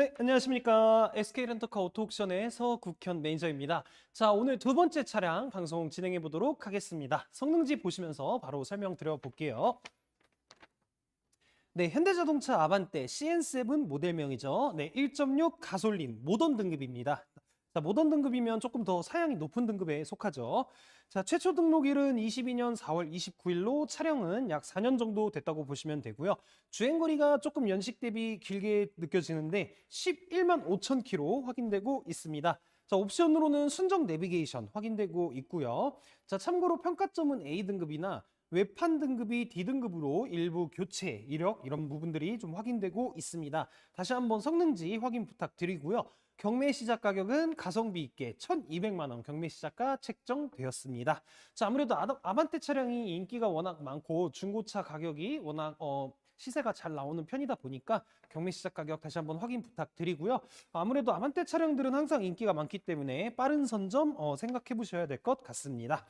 네, 안녕하십니까. SK렌터카 오토옥션의 서국현 매니저입니다. 자, 오늘 두 번째 차량 방송 진행해 보도록 하겠습니다. 성능지 보시면서 바로 설명드려 볼게요. 네, 현대자동차 아반떼 CN7 모델명이죠. 네, 1.6 가솔린 모던 등급입니다. 자, 모던 등급이면 조금 더 사양이 높은 등급에 속하죠. 자, 최초 등록일은 22년 4월 29일로 차량은 약 4년 정도 됐다고 보시면 되고요. 주행거리가 조금 연식 대비 길게 느껴지는데 11만 5천 킬로 확인되고 있습니다. 자, 옵션으로는 순정 내비게이션 확인되고 있고요. 자, 참고로 평가점은 A등급이나 외판 등급이 D등급으로 일부 교체, 이력 이런 부분들이 좀 확인되고 있습니다. 다시 한번 성능지 확인 부탁드리고요. 경매 시작 가격은 가성비 있게 1,200만 원 경매 시작가 책정되었습니다. 자, 아무래도 아반떼 차량이 인기가 워낙 많고 중고차 가격이 워낙 어, 시세가 잘 나오는 편이다 보니까 경매 시작 가격 다시 한번 확인 부탁드리고요. 아무래도 아반떼 차량들은 항상 인기가 많기 때문에 빠른 선점 어, 생각해 보셔야 될 것 같습니다.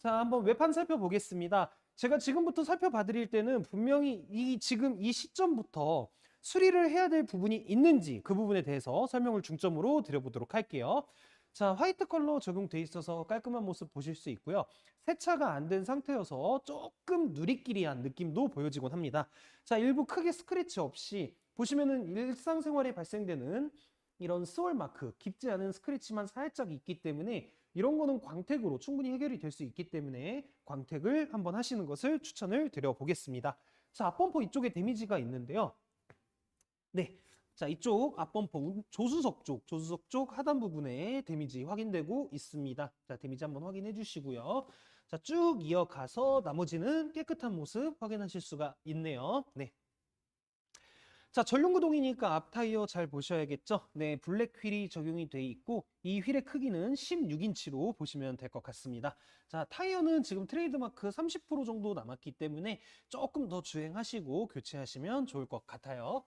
자, 한번 외판 살펴보겠습니다. 제가 지금부터 살펴봐 드릴 때는 분명히 이 지금 이 시점부터 수리를 해야 될 부분이 있는지 그 부분에 대해서 설명을 중점으로 드려보도록 할게요. 자, 화이트 컬러 적용돼 있어서 깔끔한 모습 보실 수 있고요. 세차가 안 된 상태여서 조금 누리끼리한 느낌도 보여지곤 합니다. 자, 일부 크게 스크래치 없이 보시면은 일상생활에 발생되는 이런 스월 마크, 깊지 않은 스크래치만 살짝 있기 때문에 이런 거는 광택으로 충분히 해결이 될 수 있기 때문에 광택을 한번 하시는 것을 추천을 드려보겠습니다. 자, 앞범퍼 이쪽에 데미지가 있는데요. 네. 자, 이쪽 앞범퍼 운- 조수석 쪽, 조수석 쪽 하단 부분에 데미지 확인되고 있습니다. 자, 데미지 한번 확인해 주시고요. 자, 쭉 이어가서 나머지는 깨끗한 모습 확인하실 수가 있네요. 네. 자, 전륜 구동이니까 앞 타이어 잘 보셔야겠죠? 네, 블랙 휠이 적용이 돼 있고 이 휠의 크기는 16인치로 보시면 될 것 같습니다. 자, 타이어는 지금 트레이드마크 30% 정도 남았기 때문에 조금 더 주행하시고 교체하시면 좋을 것 같아요.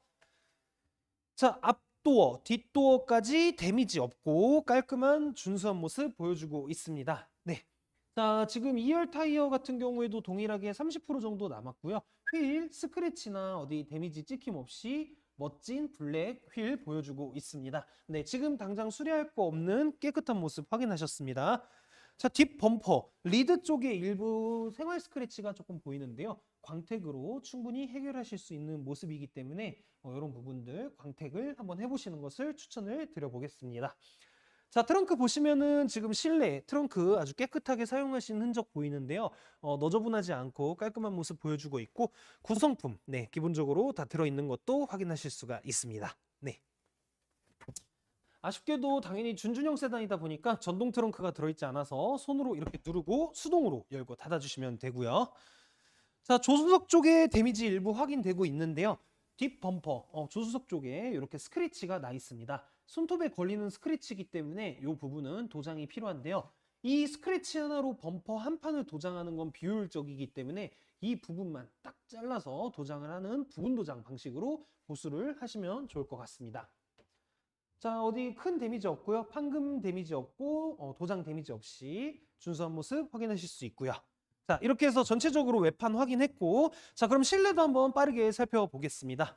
자, 앞도어, 뒷도어까지 데미지 없고 깔끔한 준수한 모습 보여주고 있습니다. 네. 자, 지금 2열 타이어 같은 경우에도 동일하게 30% 정도 남았고요. 휠 스크래치나 어디 데미지 찍힘 없이 멋진 블랙 휠 보여주고 있습니다. 네, 지금 당장 수리할 거 없는 깨끗한 모습 확인하셨습니다. 자, 뒷 범퍼, 리드 쪽에 일부 생활 스크래치가 조금 보이는데요. 광택으로 충분히 해결하실 수 있는 모습이기 때문에 어, 이런 부분들 광택을 한번 해보시는 것을 추천을 드려보겠습니다. 자, 트렁크 보시면은 지금 실내 트렁크 아주 깨끗하게 사용하신 흔적 보이는데요. 어, 너저분하지 않고 깔끔한 모습 보여주고 있고 구성품, 네, 기본적으로 다 들어있는 것도 확인하실 수가 있습니다. 네. 아쉽게도 당연히 준준형 세단이다 보니까 전동 트렁크가 들어있지 않아서 손으로 이렇게 누르고 수동으로 열고 닫아주시면 되고요. 자, 조수석 쪽에 데미지 일부 확인되고 있는데요. 뒷 범퍼, 어, 조수석 쪽에 이렇게 스크래치가 나 있습니다. 손톱에 걸리는 스크래치이기 때문에 이 부분은 도장이 필요한데요. 이 스크래치 하나로 범퍼 한 판을 도장하는 건 비효율적이기 때문에 이 부분만 딱 잘라서 도장을 하는 부분 도장 방식으로 보수를 하시면 좋을 것 같습니다. 자, 어디 큰 데미지 없고요. 판금 데미지 없고 어, 도장 데미지 없이 준수한 모습 확인하실 수 있고요. 자, 이렇게 해서 전체적으로 외판 확인했고 자, 그럼 실내도 한번 빠르게 살펴보겠습니다.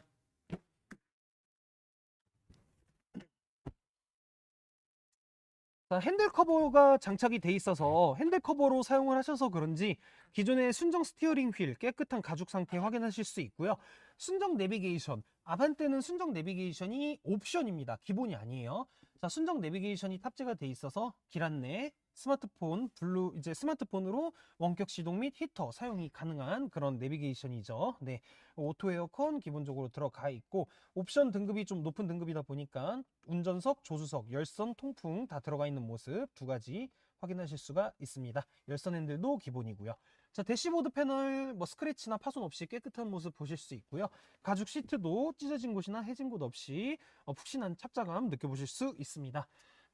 핸들 커버가 장착이 돼 있어서 핸들 커버로 사용을 하셔서 그런지 기존의 순정 스티어링 휠 깨끗한 가죽 상태 확인하실 수 있고요. 순정 내비게이션, 아반떼는 순정 내비게이션이 옵션입니다. 기본이 아니에요. 자, 순정 내비게이션이 탑재가 돼 있어서 길 안내, 스마트폰, 블루 이제 스마트폰으로 원격 시동 및 히터 사용이 가능한 그런 내비게이션이죠. 네. 오토 에어컨 기본적으로 들어가 있고 옵션 등급이 좀 높은 등급이다 보니까 운전석, 조수석, 열선, 통풍 다 들어가 있는 모습 두 가지 확인하실 수가 있습니다. 열선 핸들도 기본이고요. 자, 대시보드 패널 뭐 스크래치나 파손 없이 깨끗한 모습 보실 수 있고요. 가죽 시트도 찢어진 곳이나 해진 곳 없이 어, 푹신한 착자감 느껴보실 수 있습니다.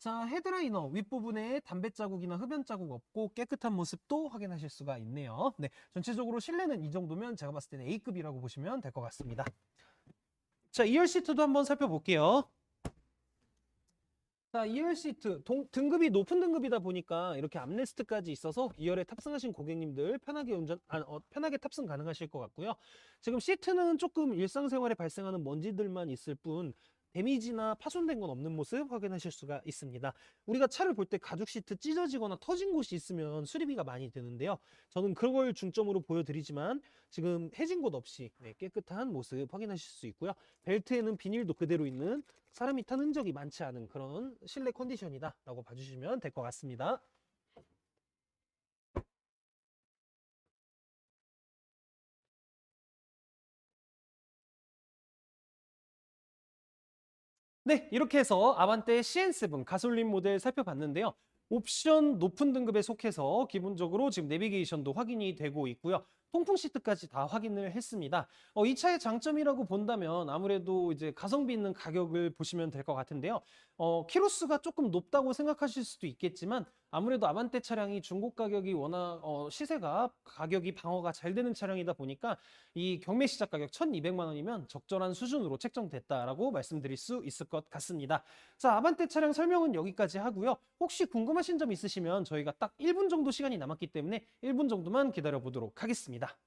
자, 헤드라이너 윗부분에 담배 자국이나 흡연 자국 없고 깨끗한 모습도 확인하실 수가 있네요. 네, 전체적으로 실내는 이 정도면 제가 봤을 때는 A급이라고 보시면 될 것 같습니다. 자, 2열 시트도 한번 살펴볼게요. 자, 2열 시트 동- 등급이 높은 등급이다 보니까 이렇게 암레스트까지 있어서 2열에 탑승하신 고객님들 편하게 운전 아, 어, 편하게 탑승 가능하실 것 같고요. 지금 시트는 조금 일상생활에 발생하는 먼지들만 있을 뿐 데미지나 파손된 건 없는 모습 확인하실 수가 있습니다. 우리가 차를 볼 때 가죽 시트 찢어지거나 터진 곳이 있으면 수리비가 많이 드는데요. 저는 그걸 중점으로 보여드리지만 지금 해진 곳 없이 네, 깨끗한 모습 확인하실 수 있고요. 벨트에는 비닐도 그대로 있는 사람이 탄 흔적이 많지 않은 그런 실내 컨디션이다 라고 봐주시면 될 것 같습니다. 네, 이렇게 해서 아반떼 CN7 가솔린 모델 살펴봤는데요. 옵션 높은 등급에 속해서 기본적으로 지금 내비게이션도 확인이 되고 있고요. 통풍 시트까지 다 확인을 했습니다. 어, 이 차의 장점이라고 본다면 아무래도 이제 가성비 있는 가격을 보시면 될 것 같은데요. 어, 키로수가 조금 높다고 생각하실 수도 있겠지만 아무래도 아반떼 차량이 중고 가격이 워낙 어, 시세가 가격이 방어가 잘 되는 차량이다 보니까 이 경매 시작 가격 1,200만 원이면 적절한 수준으로 책정됐다라고 말씀드릴 수 있을 것 같습니다. 자, 아반떼 차량 설명은 여기까지 하고요. 혹시 궁금하신 점 있으시면 저희가 딱 1분 정도 시간이 남았기 때문에 1분 정도만 기다려 보도록 하겠습니다.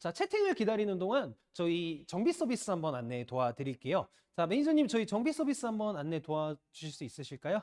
자, 채팅을 기다리는 동안 저희 정비 서비스 한번 안내 도와드릴게요. 자, 매니저님 저희 정비 서비스 한번 안내 도와주실 수 있으실까요?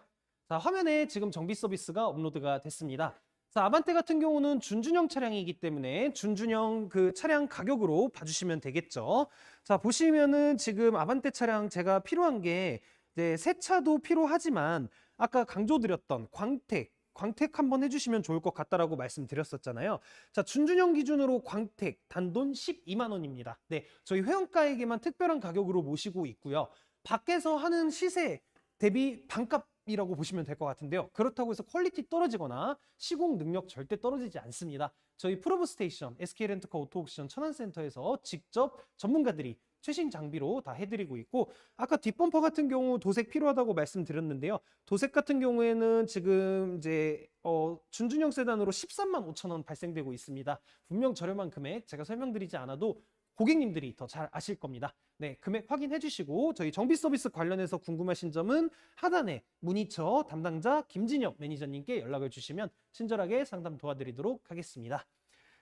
자, 화면에 지금 정비 서비스가 업로드가 됐습니다. 자, 아반떼 같은 경우는 준준형 차량이기 때문에 준준형 그 차량 가격으로 봐주시면 되겠죠. 자, 보시면은 지금 아반떼 차량 제가 필요한 게 이제 새 차도 필요하지만 아까 강조드렸던 광택, 광택 한번 해주시면 좋을 것 같다라고 말씀드렸었잖아요. 자, 준준형 기준으로 광택 단돈 12만 원입니다. 네, 저희 회원가에게만 특별한 가격으로 모시고 있고요. 밖에서 하는 시세 대비 반값 이라고 보시면 될 것 같은데요. 그렇다고 해서 퀄리티 떨어지거나 시공 능력 절대 떨어지지 않습니다. 저희 프로브 스테이션, SK 렌트카 오토 옥션 천안센터에서 직접 전문가들이 최신 장비로 다 해드리고 있고 아까 뒷범퍼 같은 경우 도색 필요하다고 말씀드렸는데요. 도색 같은 경우에는 지금 이제 어, 준준형 세단으로 13만 5천 원 발생되고 있습니다. 분명 저렴한 금액 제가 설명드리지 않아도 고객님들이 더 잘 아실 겁니다. 네, 금액 확인해 주시고 저희 정비 서비스 관련해서 궁금하신 점은 하단에 문의처 담당자 김진혁 매니저님께 연락을 주시면 친절하게 상담 도와드리도록 하겠습니다.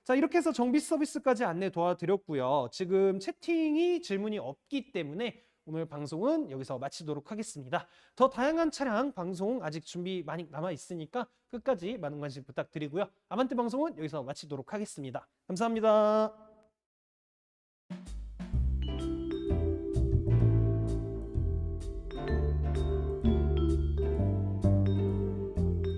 자, 이렇게 해서 정비 서비스까지 안내 도와드렸고요. 지금 채팅이 질문이 없기 때문에 오늘 방송은 여기서 마치도록 하겠습니다. 더 다양한 차량 방송 아직 준비 많이 남아 있으니까 끝까지 많은 관심 부탁드리고요. 아반떼 방송은 여기서 마치도록 하겠습니다. 감사합니다.